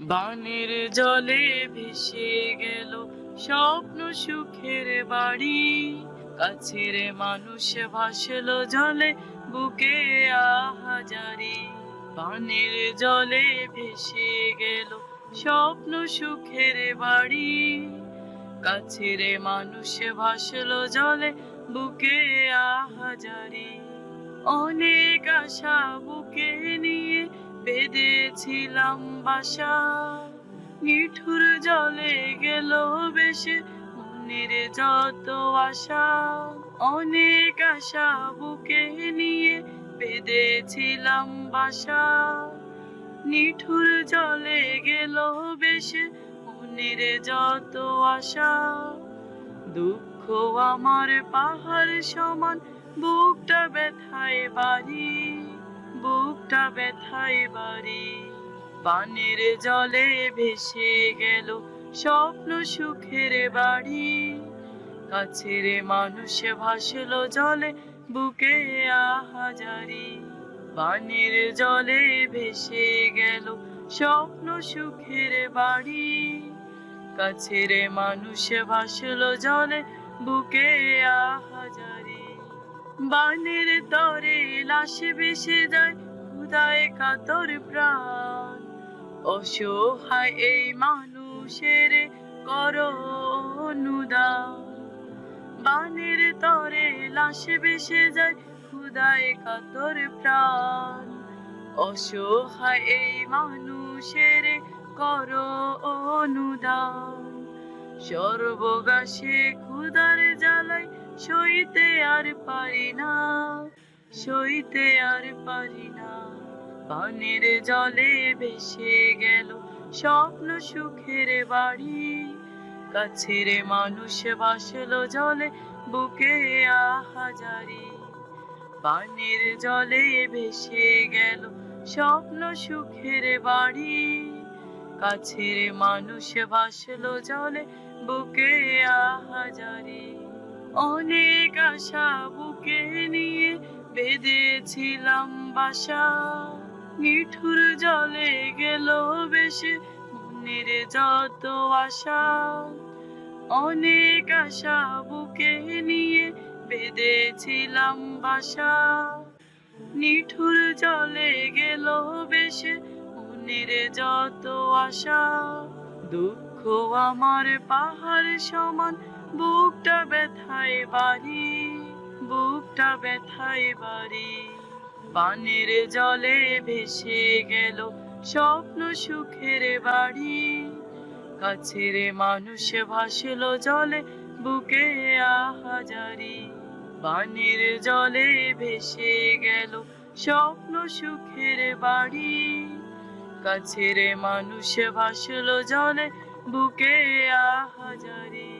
বানের জলে ভেসে গেল স্বপ্ন সুখের বাড়ি। কাছের মানুষ ভাসল জলে, বুকে আহাজারি। বানের জলে ভেসে গেল স্বপ্ন সুখের বাড়ি। কাছের মানুষ ভাসল জলে, বুকে আহাজারি। অনেক আশা বেঁধেছিলাম বাসা। নিঠুর জলে গেল বেশে মনের যত আশা। অনেক আশা বুকে নিয়ে বেঁধেছিলাম বাসা। নিঠুর জলে গেল বেশে মনের যত আশা। দুঃখ আমার পাহাড় সমান, বুকটা ব্যথায় বাড়ি। বুকটা ব্যথায় বাড়ি পানির জলে ভেসে গেল স্বপ্ন সুখের বাড়ি। কাছের মানুষ ভাসলো জলে, বুকে আহাজারি। পানির জলে ভেসে গেল স্বপ্ন সুখের বাড়ি। কাছের মানুষ ভাসলো জলে, বুকে আহাজারি। বানের তরে লাশ ভেসে যায় খুদায় কাতর প্রাণ। অসহায় এই মানুষের কর বানের তরে লাশে ভেসে যায় খুদায় কাতর প্রাণ। অসহায় এই মানুষের কর অনুদান সর্বগাসে ক্ষুদার জ্বালায় সইতে আর পারি না। সইতে আর পারি না। পানির জলে ভেসে গেল স্বপ্ন সুখের বাড়ি। কাছের মানুষ ভাসলো জলে, বুকে আহাজারি। পানির জলে ভেসে গেল স্বপ্ন সুখের বাড়ি। কাছের মানুষ ভাসলো জলে, বুকে আহাজারি। অনেক আশা বুকে বেঁধেছিলাম বাসা। নিঠুর জলে গেল বেশে মনের যত আশা। অনেক আশা বুকে নিয়ে বেঁধেছিলাম বাসা। নিঠুর জলে গেল বেশে মনের যত আশা। দুঃখ আমার পাহাড় সমান, বুকটা ব্যথায় বাড়ি বুকটা ব্যথায় বাড়ি। পানির জলে ভেসে গেল স্বপ্ন সুখের বাড়ি। কাছের মানুষ ভাসল জলে, বুকে আহাজারি। পানির জলে ভেসে গেল স্বপ্ন সুখের বাড়ি। কাছের মানুষ ভাসল জলে, বুকে আহাজারি।